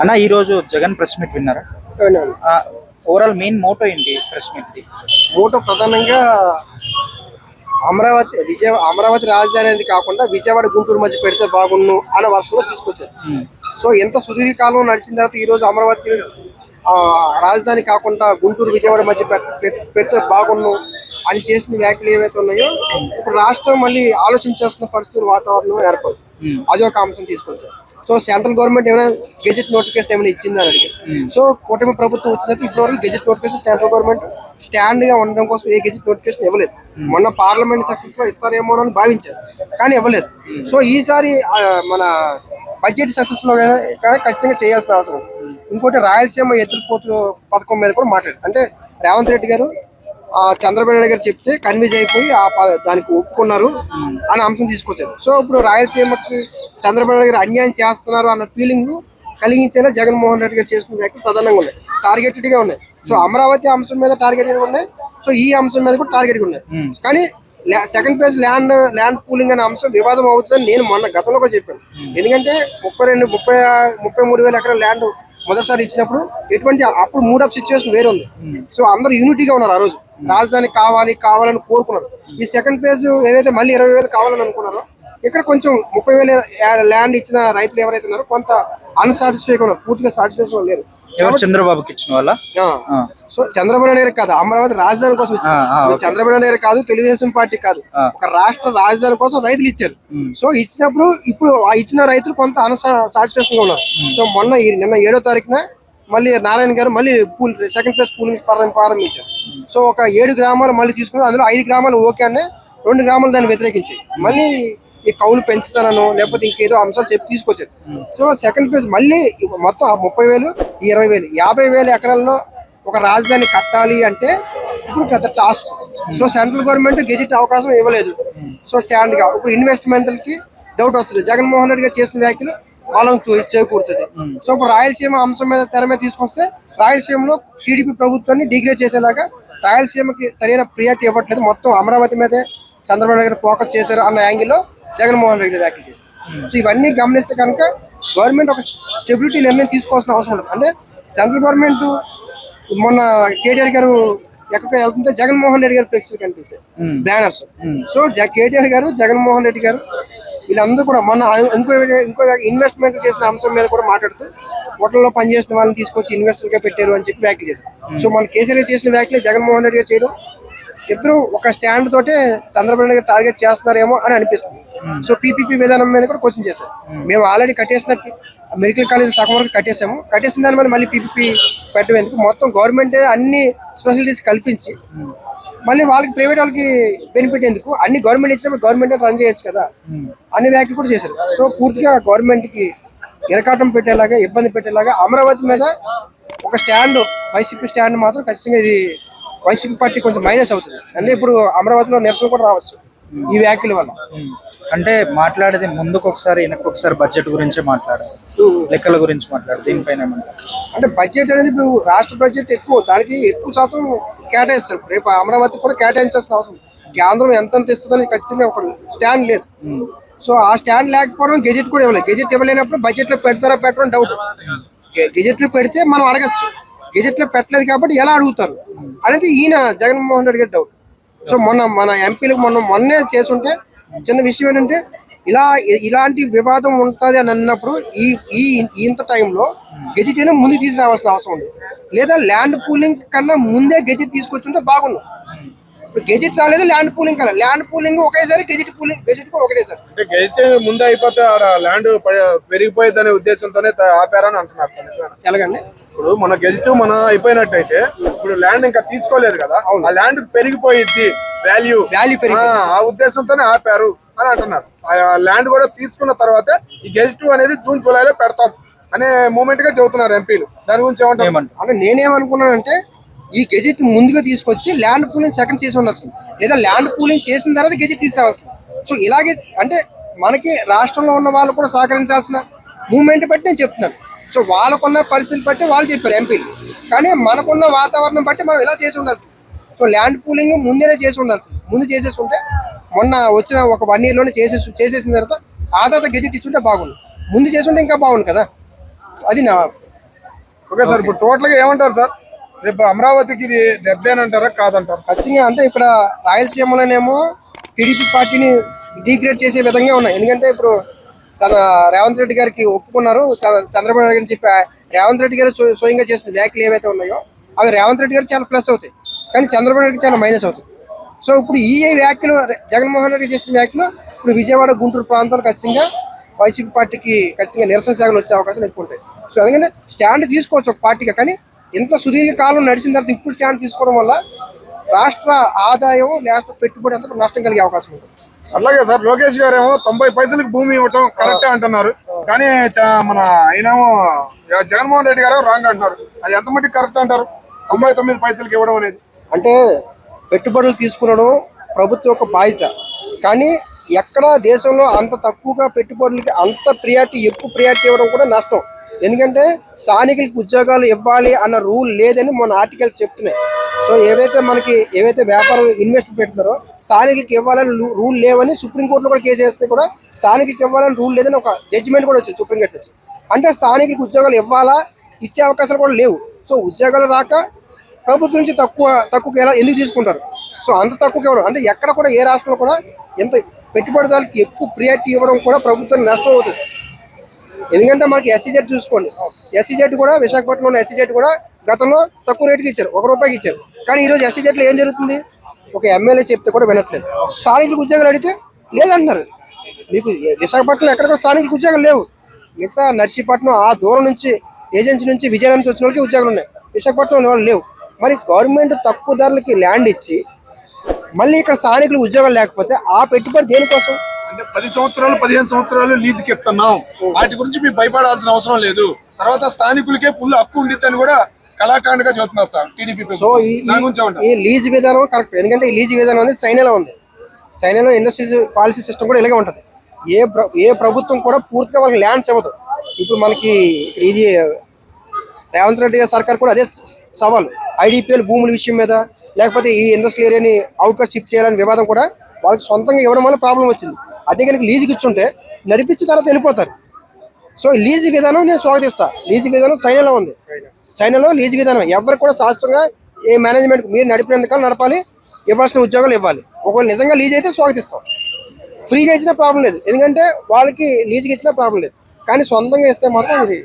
అన్న ఈ రోజు జగన్ ప్రెస్ మీట్ విన్నారా. ఓవరాల్ మెయిన్ మోటో ఏంటి ప్రెస్ మీట్ ది మూట ప్రధానంగా అమరావతి విజయ అమరావతి రాజధాని అనేది కాకుండా విజయవాడ గుంటూరు మధ్య పెడితే బాగున్ను అనే వర్షంలో తీసుకొచ్చారు. సో ఎంత సుదీర్ఘ కాలం నడిచిన తర్వాత ఈ రోజు అమరావతి రాజధాని కాకుండా గుంటూరు విజయవాడ మధ్య పెడితే బాగున్ను అని చేసిన వ్యాఖ్యలు ఏవైతే ఉన్నాయో ఇప్పుడు రాష్ట్రం మళ్ళీ ఆలోచించాల్సిన పరిస్థితులు వాతావరణం ఏర్పడింది అది ఒక అంశం తీసుకొచ్చారు. సో సెంట్రల్ గవర్నమెంట్ ఏమైనా గెజెట్ నోటిఫికేషన్ ఏమైనా ఇచ్చిందని అడిగారు. సో కూటమి ప్రభుత్వం వచ్చినట్టు ఇప్పటివరకు గెజెట్ నోటిఫికేషన్ సెంట్రల్ గవర్నమెంట్ స్టాండ్గా ఉండడం కోసం ఏ గెజెట్ నోటిఫికేషన్ ఇవ్వలేదు. మొన్న పార్లమెంట్ సక్సెస్లో ఇస్తారేమో అని భావించారు కానీ ఇవ్వలేదు. సో ఈసారి మన బడ్జెట్ సక్సెస్లో ఖచ్చితంగా చేయాల్సిన అవసరం. ఇంకోటి రాయలసీమ ఎదురుపోతు పథకం మీద కూడా మాట్లాడారు. అంటే రేవంత్ రెడ్డి గారు ఆ చంద్రబాబు నాయుడు గారు చెప్తే కన్విన్స్ అయిపోయి ఆ దానికి ఒప్పుకున్నారు అనే అంశం తీసుకొచ్చారు. సో ఇప్పుడు రాయలసీమకి చంద్రబాబు నాయుడు గారు అన్యాయం చేస్తున్నారు అన్న ఫీలింగ్ కలిగించేలా జగన్మోహన్ రెడ్డి గారు చేసిన వ్యాఖ్యలు ప్రధానంగా ఉన్నాయి. టార్గెటెడ్గా ఉన్నాయి. సో అమరావతి అంశం మీద టార్గెటెడ్ ఉన్నాయి. సో ఈ అంశం మీద కూడా టార్గెట్ ఉన్నాయి. కానీ second phase land land pooling అనే అంశం వివాదం అవుతుందని నేను మొన్న గతంలో కూడా చెప్పాను. ఎందుకంటే ముప్పై రెండు ముప్పై ముప్పై మూడు వేల ఎకరాల ల్యాండ్ మొదటిసారి ఇచ్చినప్పుడు ఎటువంటి అప్పుడు మూడ్ ఆఫ్ సిచ్యువేషన్ వేరే ఉంది సో అందరూ యూనిటీగా ఉన్నారు ఆ రోజు. రాజధాని కావాలి కావాలని కోరుకున్నారు. ఈ సెకండ్ ఫేజ్ ఏదైతే మళ్ళీ ఇరవై వేలు కావాలని అనుకున్నారో ఇక్కడ కొంచెం ముప్పై వేల ల్యాండ్ ఇచ్చిన రైతులు ఎవరైతే ఉన్నారో కొంత అన్సాటిస్ఫై ఉన్నారు. పూర్తిగా సాటిస్ఫాక్షన్ లేరు. చంద్రబాబుకి ఇచ్చిన వాళ్ళ. సో చంద్రబాబు నాయుడు కాదు అమరావతి రాజధాని కోసం ఇచ్చారు. చంద్రబాబు నాయుడు కాదు తెలుగుదేశం పార్టీ కాదు. ఒక రాష్ట్ర రాజధాని కోసం రైతులు ఇచ్చారు. సో ఇచ్చినప్పుడు ఇప్పుడు ఆ ఇచ్చిన రైతులు కొంత సాటిస్ఫాక్షన్గా ఉన్నారు. సో మొన్న ఈ- నిన్న ఏడో తారీఖున మళ్ళీ నారాయణ గారు మళ్ళీ పూల్ సెకండ్ ప్లేస్ పూలింగ్ ప్రారంభించారు. సో ఒక ఏడు గ్రామాలు మళ్ళీ తీసుకుని అందులో ఐదు గ్రామాలు ఓకే అనే రెండు గ్రామాలు దాన్ని వ్యతిరేకించాయి. మళ్ళీ ఈ కౌలు పెంచుతానను లేకపోతే ఇంకేదో అంశాలు చెప్పి తీసుకొచ్చారు. సో సెకండ్ ఫేజ్ మళ్ళీ మొత్తం ముప్పై వేలు ఇరవై వేలు యాభై వేల ఎకరాల్లో ఒక రాజధాని కట్టాలి అంటే ఇప్పుడు పెద్ద task so central government gazette అవకాశం ఇవ్వలేదు. సో స్టాండ్గా ఇప్పుడు ఇన్వెస్ట్మెంట్లకి డౌట్ వస్తుంది జగన్మోహన్ రెడ్డి గారు చేసిన వ్యాఖ్యలు వాళ్ళని చూ- చేకూరుతుంది. సో ఇప్పుడు రాయలసీమ అంశం మీద తెర మీద తీసుకొస్తే రాయలసీమలో టీడీపీ ప్రభుత్వాన్ని డిగ్రేడ్ చేసేలాగా రాయలసీమకి సరైన ప్రియారిటీ ఇవ్వట్లేదు. మొత్తం అమరావతి మీదే చంద్రబాబు నాయుడు ఫోకస్ చేశారు అన్న యాంగిల్లో జగన్మోహన్ రెడ్డి వ్యాఖ్యలు చేశారు. సో ఇవన్నీ గమనిస్తే కనుక గవర్నమెంట్ ఒక స్టెబిలిటీ నిర్ణయం తీసుకోవాల్సిన అవసరం ఉంటుంది అంటే సెంట్రల్ గవర్నమెంట్ మొన్న కేటీఆర్ గారు ఎక్కడికో వెళ్తుంటే జగన్మోహన్ రెడ్డి గారు ఫ్లెక్స్ కనిపించాయి బ్యానర్స్. సో జ- కేటీఆర్ గారు జగన్మోహన్ రెడ్డి గారు వీళ్ళందరూ కూడా మొన్న ఆ- ఇంకో ఇంకో ఇన్వెస్ట్మెంట్ చేసిన అంశం మీద కూడా మాట్లాడుతూ హోటల్లో పనిచేసిన వాళ్ళని తీసుకొచ్చి ఇన్వెస్టర్గా పెట్టారు అని చెప్పి వ్యాఖ్యలు చేశారు. సో మన కేసీఆర్ చేసిన వ్యాఖ్యలు జగన్మోహన్ రెడ్డి గారు చేయడం. ఇద్దరు ఒక స్టాండ్ తోటే చంద్రబాబు నాయుడు టార్గెట్ చేస్తున్నారేమో అని అనిపిస్తుంది. సో పీపీపీ విధానం మీద కూడా క్వశ్చన్ చేశారు. మేము ఆల్రెడీ కట్టేసిన మెడికల్ కాలేజ్ సగం వరకు కట్టేసాము కట్టేసిన దాని మీద మళ్ళీ పీపీపీ పెట్టడం ఎందుకు? మొత్తం గవర్నమెంట్ అన్ని స్పెషాలిటీస్ కల్పించి మళ్ళీ వాళ్ళకి ప్రైవేట్ వాళ్ళకి బెనిఫిట్ ఎందుకు? అన్ని గవర్నమెంట్ ఇచ్చినప్పుడు గవర్నమెంట్ రన్ చేయొచ్చు కదా. అన్ని వ్యాఖ్యలు కూడా చేశారు. సో పూర్తిగా గవర్నమెంట్కి ఇరకాటం పెట్టేలాగా ఇబ్బంది పెట్టేలాగా అమరావతి మీద ఒక స్టాండ్ వైసీపీ స్టాండ్ మాత్రం ఖచ్చితంగా ఇది వైసీపీ పార్టీ కొంచెం మైనస్ అవుతుంది. అంటే ఇప్పుడు అమరావతిలో నిరసన కూడా రావచ్చు. ఈ వ్యాఖ్యల వల్ల. అంటే మాట్లాడేది ముందుకు ఒకసారి వెనక్కి ఒకసారి బడ్జెట్ గురించే మాట్లాడారు లెక్కల గురించి మాట్లాడు దీనిపైన అంటే బడ్జెట్ అనేది ఇప్పుడు రాష్ట్ర బడ్జెట్ ఎక్కువ దానికి ఎక్కువ శాతం కేటాయిస్తారు. రేపు అమరావతి కూడా కేటాయించాల్సిన అవసరం. కేంద్రం ఎంత ఇస్తుందని ఖచ్చితంగా ఒక స్టాండ్ లేదు. సో ఆ స్టాండ్ లేకపోవడం గెజెట్ కూడా ఇవ్వలేదు. గెజెట్ ఇవ్వలేనప్పుడు బడ్జెట్లో పెడతారా పెట్టడం డౌట్ గెజెట్లో పెడితే మనం అడగచ్చు. గెజెట్లో పెట్టలేదు కాబట్టి ఎలా అడుగుతారు? అనేది ఈయన జగన్మోహన్ రెడ్డి గారి డౌట్ సో మొన్న మన ఎంపీలకు మొన్న మొన్నే చేసుంటే చిన్న విషయం ఏంటంటే ఇలా ఇలాంటి వివాదం ఉంటుంది అని అన్నప్పుడు ఈ ఈ ఇంత టైంలో గెజెట్ అయినా ముందు తీసుకురావాల్సిన అవసరం ఉంది. లేదా ల్యాండ్ పూలింగ్ కన్నా ముందే గెజెట్ తీసుకొచ్చుంటే బాగుండు. ఇప్పుడు గెజెట్ రాలేదు ల్యాండ్ పూలింగ్ కల ల్యాండ్ పూలింగ్ ఒకేసారి గెజెట్ పూలింగ్ గెజెట్ ఒకటేసారి గెజిట్ ముందు అయిపోతే ల్యాండ్ పెరిగిపోయింది అనే ఉద్దేశంతోనే ఆపారని అంటున్నారు? ఎలాగండి? ఇప్పుడు మన గెజిట్ మన అయిపోయినట్టయితే ఇప్పుడు ల్యాండ్ ఇంకా తీసుకోలేదు కదా ఆ ల్యాండ్ పెరిగిపోయిద్ది వాల్యూ వాల్యూ పెరిగి ఆ ఉద్దేశంతోనే ఆపారు అని అంటున్నారు. ఆ ల్యాండ్ కూడా తీసుకున్న తర్వాత ఈ గెజిట్ అనేది జూన్ జూలైలో పెడతాం అనే మూమెంట్గా చెబుతున్నారు ఎంపీలు. దాని గురించి ఏమంటారు? నేనేమనుకున్నానంటే ఈ గెజెట్ ముందుగా తీసుకొచ్చి ల్యాండ్ పూలింగ్ సెకండ్ చేసి ఉండాల్సింది లేదా ల్యాండ్ పూలింగ్ చేసిన తర్వాత గెజెట్ తీసుకురావాల్సింది సో ఇలాగే అంటే మనకి రాష్ట్రంలో ఉన్న వాళ్ళు కూడా సహకరించాల్సిన మూమెంట్ బట్టి నేను చెప్తున్నాను. సో వాళ్ళకున్న పరిస్థితులు బట్టి వాళ్ళు చెప్పారు ఎంపీలు కానీ మనకున్న వాతావరణం బట్టి మనం ఇలా చేసి ఉండాల్సింది. సో ల్యాండ్ పూలింగ్ ముందేనే చేసి ఉండాల్సింది. ముందు చేసేసుకుంటే మొన్న వచ్చిన ఒక వన్ ఇయర్లోనే చేసేసి చేసేసిన తర్వాత ఆ తర్వాత గెజెట్ ఇచ్చుంటే బాగుండు. ముందు చేసుంటే ఇంకా బాగుండు కదా. అది నా ఓకే సార్ ఇప్పుడు టోటల్గా ఏమంటారు సార్? రేపు అమరావతికి ఇది దెబ్బ అని అంటారా? కాదంటారు. ఖచ్చితంగా అంటే ఇక్కడ రాయలసీమలోనేమో టీడీపీ పార్టీని డీగ్రేడ్ చేసే విధంగా ఉన్నాయి. ఎందుకంటే ఇప్పుడు తన రేవంత్ రెడ్డి గారికి ఒప్పుకున్నారు. చంద్రబాబు నాయుడు గారిని చెప్పి రేవంత్ రెడ్డి గారు స్వ- స్వయంగా చేసిన వ్యాఖ్యలు ఏవైతే ఉన్నాయో అవి రేవంత్ రెడ్డి గారు చాలా ప్లస్ అవుతాయి. కానీ చంద్రబాబు నాయుడుకి చాలా మైనస్ అవుతాయి. సో ఇప్పుడు ఈ వ్యాఖ్యలు జగన్మోహన్ రెడ్డి చేసిన వ్యాఖ్యలు ఇప్పుడు విజయవాడ గుంటూరు ప్రాంతాలు ఖచ్చితంగా వైసీపీ పార్టీకి ఖచ్చితంగా నిరసన శాఖలు వచ్చే అవకాశాలు ఎక్కువ ఉంటాయి. సో ఎందుకంటే స్టాండ్ తీసుకోవచ్చు ఒక పార్టీగా కానీ ఇంత సుదీర్ఘ కాలం నడిచిన తర్వాత ఇప్పుడు స్టాండ్ తీసుకోవడం వల్ల రాష్ట్ర ఆదాయం రాష్ట్ర పెట్టుబడి అంతా నష్టం కలిగే అవకాశం ఉంటుంది. అలాగే సార్ లోకేష్ గారు ఏమో తొంభై పైసలకి భూమి ఇవ్వటం కరెక్టే అంటున్నారు. కానీ మన ఆయనేమో జగన్మోహన్ రెడ్డి గారు రాంగ్ అంటున్నారు. అది ఎంత మటుకు కరెక్ట్ అంటారు? తొంభై తొమ్మిది పైసలకి ఇవ్వడం అనేది. అంటే పెట్టుబడులు తీసుకునడం ప్రభుత్వం యొక్క బాధ్యత. కానీ ఎక్కడ దేశంలో అంత తక్కువగా పెట్టుబడులకి అంత ప్రియారిటీ ఎక్కువ ప్రియారిటీ ఇవ్వడం కూడా నష్టం. ఎందుకంటే స్థానికులకి ఉద్యోగాలు ఇవ్వాలి అన్న రూల్ లేదని మన ఆర్టికల్స్ చెప్తున్నాయి. సో ఏవైతే మనకి ఏవైతే వ్యాపారం ఇన్వెస్ట్ పెట్టినారో స్థానికులకి ఇవ్వాలని రూ- రూల్ లేవని సుప్రీంకోర్టులో కూడా కేసు వేస్తే కూడా స్థానికులకి ఇవ్వాలని రూల్ లేదని ఒక జడ్జిమెంట్ కూడా వచ్చింది సుప్రీంకోర్టు నుంచి. అంటే స్థానికులకు ఉద్యోగాలు ఇవ్వాలా? ఇచ్చే అవకాశాలు కూడా లేవు. సో ఉద్యోగాలు రాక ప్రభుత్వం నుంచి తక్కువ తక్కువ ఎలా ఎందుకు తీసుకుంటారు? సో అంత తక్కువకి ఇవ్వడం అంటే ఎక్కడ కూడా ఏ రాష్ట్రంలో కూడా ఎంత పెట్టుబడిదారులకు ఎక్కువ ప్రియారిటీ ఇవ్వడం కూడా ప్రభుత్వం నష్టం అవుతుంది. ఎందుకంటే మనకి ఎస్సీజెడ్ చూసుకోండి. ఎస్సీజెడ్ కూడా విశాఖపట్నంలో ఎస్సీజెడ్ కూడా గతంలో తక్కువ రేటుకి ఇచ్చారు. ఒక రూపాయికి ఇచ్చారు. కానీ ఈరోజు ఎస్సీజెడ్లో ఏం జరుగుతుంది? ఒక ఎమ్మెల్యే చెప్తే కూడా వినట్లేదు. స్థానికులకు ఉద్యోగాలు అడిగితే లేదంటున్నారు. మీకు విశాఖపట్నంలో ఎక్కడ కూడా స్థానికులకు ఉద్యోగాలు లేవు. మిగతా నర్సీపట్నం ఆ దూరం నుంచి ఏజెన్సీ నుంచి విజయనగరం నుంచి వచ్చిన వాళ్ళకి ఉద్యోగాలు ఉన్నాయి. విశాఖపట్నంలో వాళ్ళు లేవు. మరి గవర్నమెంట్ తక్కువ ధరలకి ల్యాండ్ ఇచ్చి మళ్ళీ ఇక్కడ స్థానికులు ఉద్యోగాలు లేకపోతే ఆ పెట్టుబడి దేనికోసం? అంటే పది సంవత్సరాలు పదిహేను సంవత్సరాలు లీజుకి ఇస్తున్నాం. వాటి గురించి మీరు భయపడాల్సిన అవసరం లేదు. తర్వాత స్థానికులకే ఫుల్ హక్కు ఉండిద్దని కూడా కళాకాండగా చెబుతున్నారు సార్ టీడీపీ సో ఈ లీజ్ విధానం కరెక్ట్. ఎందుకంటే ఈ లీజ్ విధానం అనేది చైనాలో ఉంది. చైనాలో ఇండస్ట్రీస్ పాలసీ సిస్టమ్ కూడా ఇలాగే ఉంటుంది. ఏ ఏ ప్రభుత్వం కూడా పూర్తిగా వాళ్ళకి ల్యాండ్స్ ఇవ్వదు. ఇప్పుడు మనకి ఇది రేవంత్ రెడ్డి గారి సర్కార్ కూడా అదే సవాల్. ఐడిపిఎల్ భూముల విషయం మీద లేకపోతే ఈ ఇండస్ట్రియల్ ఏరియాని అవుట్గా షిఫ్ట్ చేయాలని వివాదం కూడా వాళ్ళకి సొంతంగా ఇవ్వడం వల్ల ప్రాబ్లం వచ్చింది. అదే కనుక లీజుకి ఇచ్చుంటే నడిపించిన తర్వాత వెళ్ళిపోతారు. సో ఈ విధానం నేను స్వాగతిస్తాను లీజు విధానం చైనాలో ఉంది. చైనాలో లీజు విధానం. ఎవరికి కూడా శాస్త్రంగా ఏ మేనేజ్మెంట్ మీరు నడిపినందుకని నడపాలి ఇవ్వాల్సిన ఉద్యోగాలు ఇవ్వాలి. ఒకవేళ నిజంగా లీజ్ అయితే స్వాగతిస్తాం. ఫ్రీగా ఇచ్చినా ప్రాబ్లం లేదు. ఎందుకంటే వాళ్ళకి లీజుకి ఇచ్చినా ప్రాబ్లం లేదు. కానీ సొంతంగా ఇస్తే మాత్రం ఇది